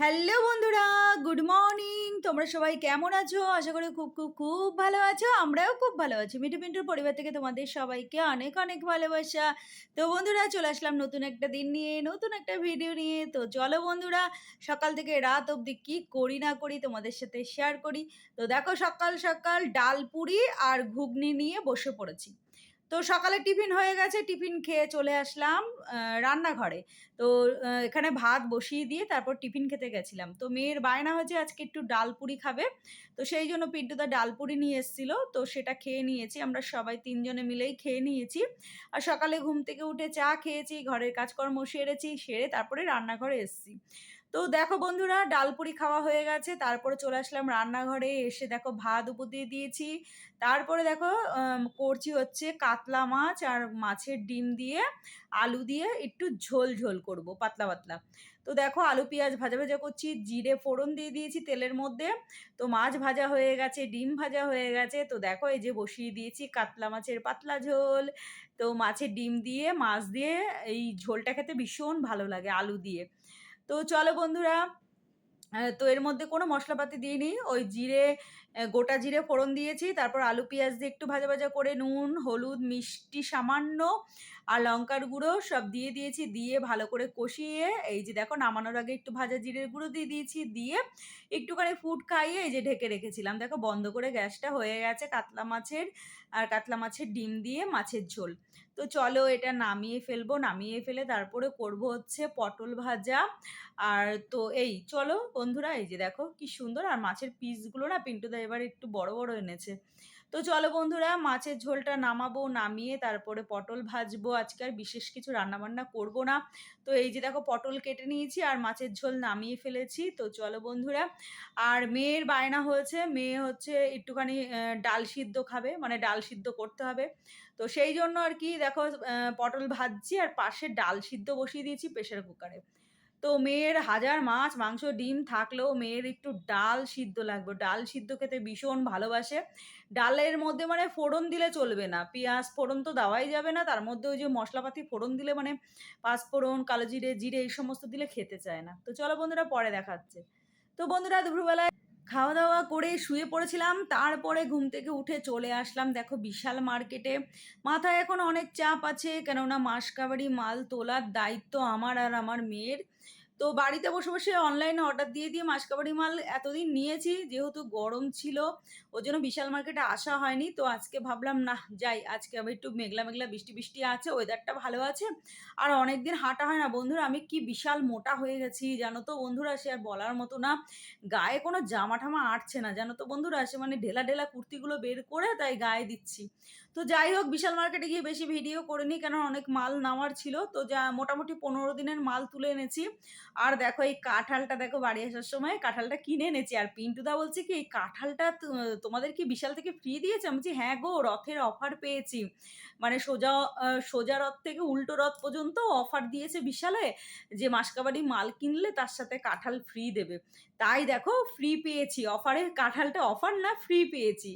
Hello বন্ধুরা, good morning. তোমরা সবাই কেমন আছো? আশা করি খুব খুব খুব ভালো আছো। আমরাও খুব ভালো আছি। মিঠু পিন্টুর পরিবার থেকে তোমাদের সবাইকে অনেক অনেক ভালোবাসা। তো বন্ধুরা, চলে আসলাম নতুন একটা দিন নিয়ে, নতুন একটা ভিডিও নিয়ে। তো চলো বন্ধুরা, সকাল থেকে রাত অবধি কী করি না করি তোমাদের সাথে শেয়ার করি। তো দেখো সকাল সকাল ডাল পুরি আর ঘুগনি নিয়ে বসে পড়েছি। তো সকালে টিফিন হয়ে গেছে, টিফিন খেয়ে চলে আসলাম রান্নাঘরে। তো এখানে ভাত বসিয়ে দিয়ে তারপর টিফিন খেতে গেছিলাম। তো মেয়ের বায়না হয়েছে আজকে একটু ডাল পুরি খাবে। তো সেই জন্য পিন্টুদা ডাল পুরি নিয়ে এসেছিল। তো সেটা খেয়ে নিয়েছি, আমরা সবাই তিনজনে মিলেই খেয়ে নিয়েছি। আর সকালে ঘুম থেকে উঠে চা খেয়েছি, ঘরের কাজকর্ম সেরেছি, সেরে তারপরে রান্নাঘরে এসেছি। তো দেখো বন্ধুরা ডালপুরি খাওয়া হয়ে গেছে। তারপরে চলে আসলাম রান্নাঘরে, এসে দেখো ভাত উপর দিয়ে দিয়েছি। তারপরে দেখো করছি হচ্ছে কাতলা মাছ আর মাছের ডিম দিয়ে আলু দিয়ে একটু ঝোল ঝোল করব, পাতলা পাতলা। তো দেখো আলু পেঁয়াজ ভাজা ভাজা করছি, জিরে ফোড়ন দিয়ে দিয়েছি তেলের মধ্যে। তো মাছ ভাজা হয়ে গেছে, ডিম ভাজা হয়ে গেছে। তো দেখো এই যে বসিয়ে দিয়েছি কাতলা মাছের পাতলা ঝোল। তো মাছের ডিম দিয়ে, মাছ দিয়ে এই ঝোলটা খেতে ভীষণ ভালো লাগে আলু দিয়ে। তো চলো বন্ধুরা তো এর মধ্যে কোনো মশলাপাতি দিইনি। ওই জিরে গোটা জিরে ফোড়ন দিয়েছি, তারপর আলু পেঁয়াজ দিয়ে একটু ভাজা ভাজা করে নুন, হলুদ, মিষ্টি সামান্য আর লঙ্কার গুঁড়ো সব দিয়ে দিয়েছি, দিয়ে ভালো করে কষিয়ে এই যে দেখো নামানোর আগে একটু ভাজা জিরের গুঁড়ো দিয়ে দিয়েছি, দিয়ে একটুখানি ফুড খাইয়ে এই যে ঢেকে রেখেছিলাম। দেখো বন্ধ করে গ্যাসটা হয়ে গেছে কাতলা মাছের, আর কাতলা মাছের ডিম দিয়ে মাছের ঝোল। তো চলো এটা নামিয়ে ফেলব, নামিয়ে ফেলে তারপরে করব হচ্ছে পটল ভাজা। আর তো এই চলো বন্ধুরা, এই যে দেখো কি সুন্দর, আর মাছের পিসগুলো না পিন্টুদা এবার একটু বড় বড় এনেছে। তো চলো বন্ধুরা, মাছের ঝোলটা নামাবো, নামিয়ে তারপরে পটল ভাজবো। আজকে আর বিশেষ কিছু রান্নাবান্না করব না। তো এই যে দেখো পটল কেটে নিয়েছি আর মাছের ঝোল নামিয়ে ফেলেছি। তো চলো বন্ধুরা, আর মেয়ের বায়না হয়েছে, মেয়ে হচ্ছে একটুখানি ডাল সিদ্ধ খাবে মানে ডাল সিদ্ধ করতে হবে। তো সেই জন্য আর কি দেখো পটল ভাজছি আর পাশে ডাল সিদ্ধ বসিয়ে দিয়েছি প্রেশার কুকারে। তো মেয়ের হাজার মাছ, মাংস, ডিম থাকলেও মেয়ের একটু ডাল সিদ্ধ লাগবে। ডাল সিদ্ধ খেতে ভীষণ ভালোবাসে। ডালের মধ্যে মানে ফোড়ন দিলে চলবে না। পেঁয়াজ ফোড়ন তো দেওয়াই যাবে না, তার মধ্যে ওই যে মশলাপাতি ফোড়ন দিলে মানে পাঁচফোড়ন কালো জিরে জিরে এই সমস্ত দিলে খেতে চায় না। তো চলো বন্ধুরা পরে দেখাচ্ছে। তো বন্ধুরা দুপুরবেলায় খাওয়া দাওয়া করে শুয়ে পড়েছিলাম, তারপরে ঘুম থেকে উঠে চলে আসলাম দেখো বিশাল মার্কেটে। মাথায় এখন অনেক চাপ আছে, কেননা মাসকাবারি মাল তোলার দায়িত্ব আমার আর আমার মেয়ের। তো বাড়িতে বসে বসে অনলাইনে অর্ডার দিয়ে দিয়ে মাসকাবারি মাল এতদিন নিয়েছি, যেহেতু গরম ছিল ওই জন্য বিশাল মার্কেটে আসা হয়নি, তো আজকে ভাবলাম না যাই, আজকে আবার একটু মেঘলা মেঘলা বৃষ্টি বৃষ্টি আছে ওয়েদারটা ভালো আছে। আর অনেক দিন হাঁটা হয় না, বন্ধুরা, আমি কি বিশাল মোটা হয়ে গেছি জানো তো বন্ধুরা, সে আর বলার মতো না। গায়ে কোনো জামা ঠামা আটছে না, জানো তো বন্ধুরা, সে মানে ঢেলা ঢেলা কুর্তিগুলো বের করে তাই গায়ে দিচ্ছি। তো যাই হোক, বিশাল মার্কেটে গিয়ে বেশি ভিডিও করিনি কেন অনেক মাল নেওয়ার ছিল। তো যা, মোটামুটি পনেরো দিনের মাল তুলে এনেছি। আর দেখো, এই কাঁঠালটা দেখো বাড়ি আসার সময়, কাঁঠালটা কিনে এনেছি। আর পিন্টুদা বলছে কি, এই কাঁঠালটা তোমাদের কি বিশাল থেকে ফ্রি দিয়েছে? আমি বলছি হ্যাঁ গো, রথের অফার পেয়েছি। মানে সোজা সোজা রথ থেকে উল্টো রথ পর্যন্ত অফার দিয়েছে বিশালে। যে মাসকাবাড়ি মাল কিনলে তার সাথে কাঁঠাল ফ্রি দেবে। তাই দেখো ফ্রি পেয়েছি। অফারে কাঁঠালটা অফার না ফ্রি পেয়েছি।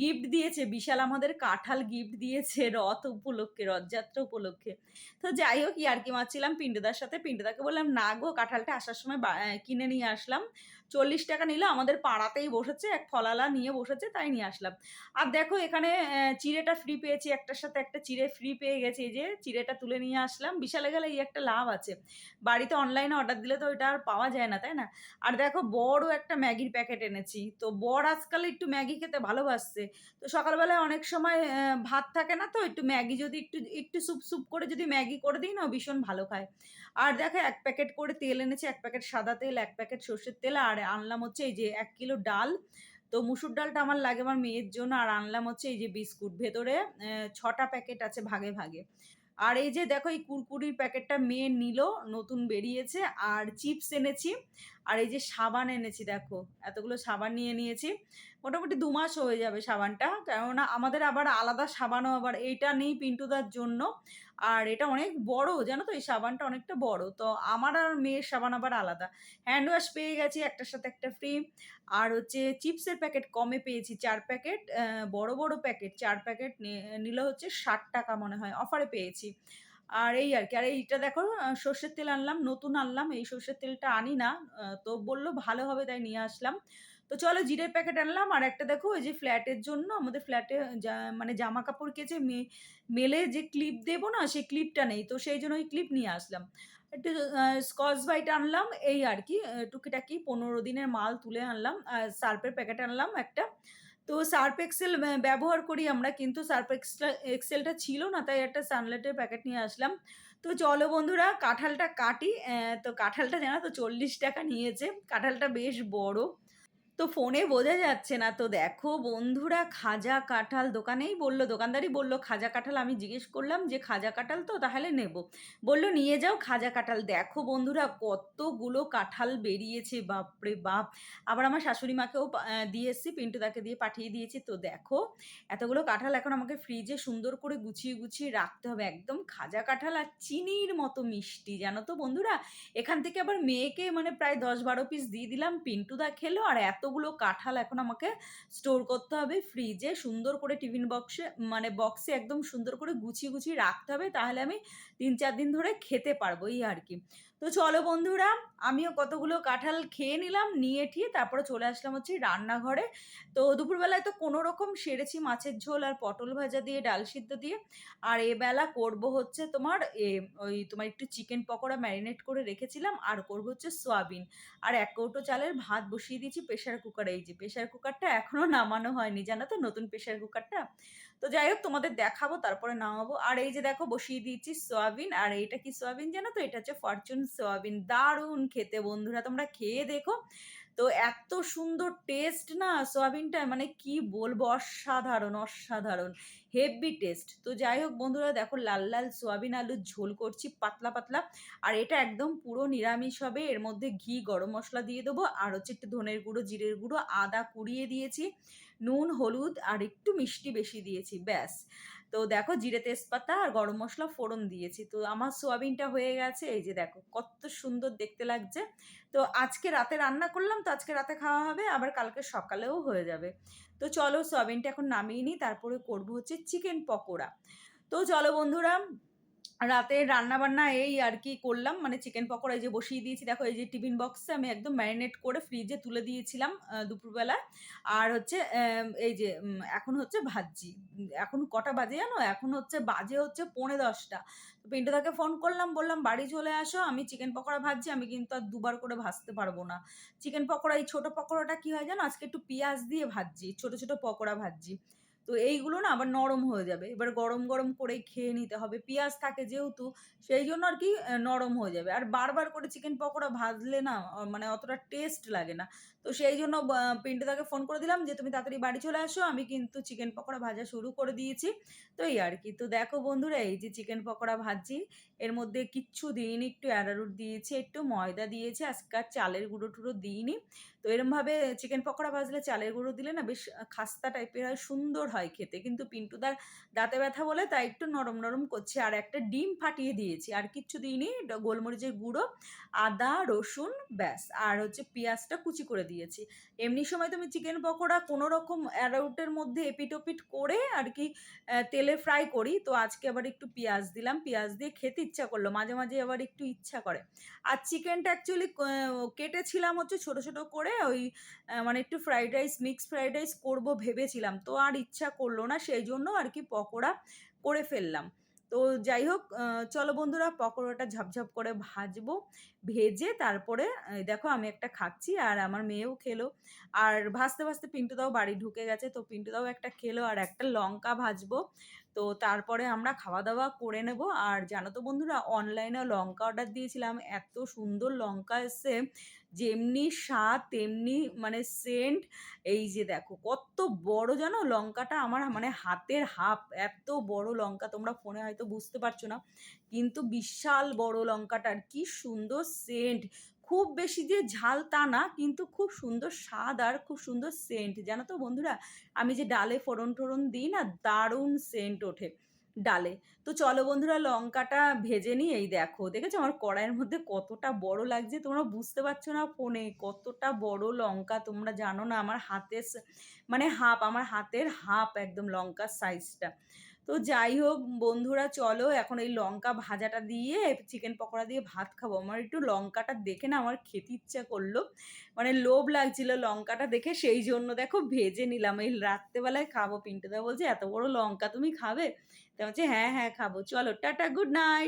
গিফট দিয়েছে বিশাল আমাদের কাঁঠাল গিফট দিয়েছে রথ উপলক্ষে, রথযাত্রা উপলক্ষে। তো যাই হোক, ইয়ার্কি মারছিলাম পিন্টুদার সাথে। পিন্টুদাকে বললাম, না গো, কাঁঠালটা আসার সময় কিনে নিয়ে আসলাম। চল্লিশ টাকা নিল, আমাদের পাড়াতেই বসেছে, এক ফলালা নিয়ে বসেছে, তাই নিয়ে আসলাম। আর দেখো এখানে চিড়েটা ফ্রি পেয়েছি, একটার সাথে একটা চিড়ে ফ্রি পেয়ে গেছি, এই যে চিড়েটা তুলে নিয়ে আসলাম। বিশালে গেলে এই একটা লাভ আছে। বাড়িতে অনলাইনে অর্ডার দিলে তো এটা আর পাওয়া যায় না, তাই না? আর দেখো বড় একটা ম্যাগির প্যাকেট এনেছি। তো বড় আজকাল একটু ম্যাগি খেতে ভালোবাসছে। তো সকালবেলায় অনেক সময় ভাত থাকে না তো, একটু ম্যাগি যদি একটু একটু স্যুপ স্যুপ করে যদি ম্যাগি করে দিই না ভীষণ ভালো খায়। আর দেখো এক প্যাকেট করে তেল এনেছে, এক প্যাকেট সাদা তেল, এক প্যাকেট সর্ষের তেল, আর আনলাম হচ্ছে এই যে এক কিলো ডাল। তো মুসুর ডালটা আমার লাগে আমার মেয়ের জন্য, আর আনলাম হচ্ছে এই যে বিস্কুট। ভেতরে ছটা প্যাকেট আছে ভাগে ভাগে। আর এই যে দেখো, এই কুরকুরির প্যাকেটটা মেয়ে নিল, নতুন বেরিয়েছে, আর চিপস এনেছি, আর এই যে সাবান এনেছি দেখো, এতগুলো সাবান নিয়ে নিয়েছি। মোটামুটি দু মাস হয়ে যাবে সাবানটা, কেননা আমাদের আবার আলাদা সাবানও আবার, এইটা নেই পিন্টুদার জন্য। আর এটা অনেক বড় জানো তো এই সাবানটা অনেকটা বড় তো আমার আর মেয়ের সাবান আবার আলাদা হ্যান্ড ওয়াশ পেয়ে গেছি একটার সাথে একটা ফ্রি আর হচ্ছে চিপসের প্যাকেট কমে পেয়েছি চার প্যাকেট বড় বড় প্যাকেট চার প্যাকেট নিলে হচ্ছে ষাট টাকা মনে হয় অফারে পেয়েছি আর এই আর কি। আর এইটা দেখো সর্ষের তেল আনলাম, নতুন আনলাম। এই সর্ষের তেলটা আনি না। তো বলল ভালো হবে তাই নিয়ে আসলাম। তো চলো জিরের প্যাকেট আনলাম। আর একটা দেখো, ওই যে ফ্ল্যাটের জন্য আমাদের ফ্ল্যাটে মানে জামাকাপড় কেচে মে, মেলে যে ক্লিপ দেবো না, সেই ক্লিপটা নেই। তো সেই জন্য ওই ক্লিপ নিয়ে আসলাম। একটু স্কচ ব্রাইট আনলাম এই আর কি। টুকিটাকি ১৫ দিনের মাল তুলে আনলাম। আর সার্ফের প্যাকেট আনলাম একটা। তো সার্ফ এক্সেল ব্যবহার করি আমরা, কিন্তু সার্ফ এক্সটা এক্সেলটা ছিল না, তাই একটা সানলাইটের প্যাকেট নিয়ে আসলাম। তো চলো বন্ধুরা, কাঁঠালটা কাটি। তো কাঁঠালটা জানা তো ৳৪০ নিয়েছে। কাঁঠালটা বেশ বড়। তো ফোনে বোঝা যাচ্ছে না। তো দেখো বন্ধুরা খাজা কাঁঠাল দোকানেই বলল, দোকানদারই বলল খাজা কাঁঠাল। আমি জিজ্ঞেস করলাম যে, "খাজা কাঁঠাল তো তাহলে নেব।" বলল, "নিয়ে যাও খাজা কাঁঠাল।" দেখো বন্ধুরা কতগুলো কাঁঠাল বেরিয়েছে বাপরে বাপ! আবার আমার শাশুড়ি মাকেও দিয়ে এসেছি, পিন্টুদাকে দিয়ে পাঠিয়ে দিয়েছি। তো দেখো এতগুলো কাঁঠাল এখন আমাকে ফ্রিজে সুন্দর করে গুছিয়ে, গুছিয়ে রাখতে হবে। একদম খাজা কাঁঠাল আর চিনির মতো মিষ্টি জানো তো বন্ধুরা? এখান থেকে আবার মেয়েকে মানে প্রায় দশ বারো পিস দিয়ে দিলাম। পিন্টুদা খেলো আর এতগুলো কাঁঠাল এখন আমাকে স্টোর করতে হবে ফ্রিজে। সুন্দর করে টিফিন বক্সে মানে বক্সে একদম সুন্দর করে গুছিয়ে, গুছিয়ে রাখতে হবে। তাহলে আমি ৩-৪ দিন ধরে খেতে পারব এই আর কি। তো চলো বন্ধুরা আমিও কতগুলো কাঁঠাল খেয়ে নিলাম। নিয়ে ঠিয়ে তারপরে চলে আসলাম হচ্ছে রান্নাঘরে। তো দুপুরবেলায় তো কোনো রকম সেরেছি মাছের ঝোল আর পটল ভাজা দিয়ে, ডাল সিদ্ধ দিয়ে। আর এবেলা করব হচ্ছে তোমার এ ওই তোমার একটু চিকেন পকোড়া ম্যারিনেট করে রেখেছিলাম। আর করব হচ্ছে সোয়াবিন। আর এক কৌটো চালের ভাত বসিয়ে দিয়েছি প্রেশার কুকারে। এই যে প্রেশার কুকারটা এখনও নামানো হয়নি জানো তো নতুন প্রেশার কুকারটা। তো যাই হোক তোমাদের দেখাবো তারপরে নামাবো। আর এই যে দেখো বসিয়ে দিয়েছি সোয়াবিন। আর এইটা কি সোয়াবিন জানো তো? এটা হচ্ছে ফরচুন সোয়াবিন। দারুণ খেতে বন্ধুরা তোমরা খেয়ে দেখো। তো এত সুন্দর টেস্ট না সোয়াবিনটা মানে কি বলব অসাধারণ, অসাধারণ। Heavy taste. তো যাই হোক বন্ধুরা দেখো লাল, লাল সোয়াবিন আলুর ঝোল করছি পাতলা, পাতলা। আর এটা একদম পুরো নিরামিষ হবে। এর মধ্যে ঘি, গরম মশলা দিয়ে দেবো। আর হচ্ছে একটু ধনের গুঁড়ো, জিরের গুঁড়ো, আদা কুড়িয়ে দিয়েছি। নুন, হলুদ আর একটু মিষ্টি বেশি দিয়েছি ব্যাস। তো দেখো জিরে তেজপাতা আর গরম মশলা ফোড়ন দিয়েছি। তো আমার সোয়াবিনটা হয়ে গেছে। এই যে দেখো কত সুন্দর দেখতে লাগছে। তো আজকে রাতে রান্না করলাম তো আজকে রাতে খাওয়া হবে। আবার কালকে সকালেও হয়ে যাবে। তো চলো সোয়াবিনটা এখন নামিয়ে নিই। তারপরে করব হচ্ছে চিকেন পকোড়া। তো চলো বন্ধুরা রাতের রান্নাবান্না এই আর কি করলাম। মানে চিকেন পকোড়া এই যে বসিয়ে দিয়েছি। দেখো এই যে টিফিন বক্সে আমি একদম ম্যারিনেট করে ফ্রিজে তুলে দিয়েছিলাম দুপুরবেলা। আর হচ্ছে এই যে এখন হচ্ছে ভাজছি। এখন কটা বাজে জানো? এখন হচ্ছে বাজে হচ্ছে ১৫:১০ তো পিন্টুদাকে ফোন করলাম বললাম, "বাড়ি চলে আসো। আমি চিকেন পকোড়া ভাজছি। আমি কিন্তু আর দুবার করে ভাজতে পারব না।" চিকেন পকোড়া এই ছোটো পকোড়াটা কী হয় জানো? আজকে একটু পেঁয়াজ দিয়ে ভাজছি। ছোটো ছোটো পকোড়া ভাজছি। তো এইগুলো না আবার নরম হয়ে যাবে। এবার গরম, গরম করেই খেয়ে নিতে হবে। পেঁয়াজ থাকে যেহেতু সেই জন্য আর কি নরম হয়ে যাবে। আর বারবার করে চিকেন পকোড়া ভাজলে না মানে অতটা টেস্ট লাগে না। তো সেইজন্য বা পিন্টুদাকে ফোন করে দিলাম যে, "তুমি তাড়াতাড়ি বাড়ি চলে আসো। আমি কিন্তু চিকেন পকোড়া ভাজা শুরু করে দিয়েছি।" তো এই আর কি। তো দেখো বন্ধুরা এই যে চিকেন পকোড়া ভাজছি। এর মধ্যে কিচ্ছু দিইনি। একটু অ্যারারুট দিয়েছি, একটু ময়দা দিয়েছি। আজকে আর চালের গুঁড়ো-টুড়ো দিইনি। তো এরমভাবে চিকেন পকোড়া ভাজলে চালের গুঁড়ো দিলে না বেশ খাস্তা টাইপের হয়, সুন্দর হয় খেতে। কিন্তু পিন্টুদার দাঁতে ব্যথা বলে তাই একটু নরম, নরম করছে আর একটা ডিম ফাটিয়ে দিয়েছি। আর কিচ্ছু দিইনি। গোলমরিচের গুঁড়ো, আদা, রসুন ব্যাস। আর হচ্ছে পেঁয়াজটা কুচি করে দিয়েছি। এমনি সময় তুমি চিকেন পকোড়া কোনরকম অ্যারাউটের মধ্যে এপিঠ-ওপিঠ করে আর কি তেলে ফ্রাই করি। তো আজকে আবার একটু পেঁয়াজ দিলাম। পেঁয়াজ দিয়ে খেতে ইচ্ছা করল মাঝে, মাঝে আবার একটু ইচ্ছা করে। আর চিকেনটা অ্যাকচুয়ালি কেটেছিলাম হচ্ছে ছোট, ছোট করে ওই মানে একটু fried rice, mixed fried rice করব ভেবেছিলাম। তো আর ইচ্ছা করল না। সেই জন্য আর কি পকোড়া করে ফেললাম। তো যাই হোক চলো বন্ধুরা পকোড়াটা ঝপঝপ করে ভাজবো। ভেজে তারপরে দেখো আমি একটা খাচ্ছি আর আমার মেয়েও খেলো। আর ভাজতে, ভাজতে পিন্টুদাও বাড়ি ঢুকে গেছে। তো পিন্টুদাও একটা খেলো আর একটা লঙ্কা ভাজবো। তো তারপরে আমরা খাওয়া-দাওয়া করে নেব। আর জানো তো বন্ধুরা অনলাইনে লঙ্কা অর্ডার দিয়েছিলাম। এত সুন্দর লঙ্কা এসছে। যেমনি স্বাদ, তেমনি মানে সেন্ট। এই যে দেখো, কত বড় জানো লঙ্কাটা আমার মানে হাতের হাফ। এত বড় লঙ্কা, তোমরা ফোনে হয়তো বুঝতে পারছ না। কিন্তু বিশাল বড় লঙ্কাটা আর কি সুন্দর সেন্ট। খুব বেশি যে ঝাল তা না। কিন্তু খুব সুন্দর স্বাদ আর খুব সুন্দর সেন্ট। জানো তো বন্ধুরা? আমি যে ডালে ফোড়ন-টোড়ন দিই না, দারুণ সেন্ট ওঠে ডালে। তো চলো বন্ধুরা, লঙ্কাটা ভেজে নিই। এই দেখো দেখেছ আমার কড়াইয়ের মধ্যে কতটা বড় লাগছে, তোমরা বুঝতে পারছ না ফোনে। কতটা বড় লঙ্কা, তোমরা জানো না, আমার হাতের মানে হাফ, আমার হাতের হাফ একদম লঙ্কার সাইজটা। তো যাই হোক, বন্ধুরা চলো এখন এই লঙ্কা ভাজাটা দিয়ে চিকেন পকোড়া দিয়ে ভাত খাব। আমার একটু লঙ্কাটা দেখে না আমার খেতে ইচ্ছা করল। মানে লোভ লাগছিল লঙ্কাটা দেখে, সেই জন্য দেখো ভেজে নিলাম। এই রাত্রেবেলায় খাব, পিন্টুদা বলছে, এত বড় লঙ্কা তুমি খাবে? তা বলছে হ্যাঁ হ্যাঁ খাব। চলো, টাটা গুড নাইট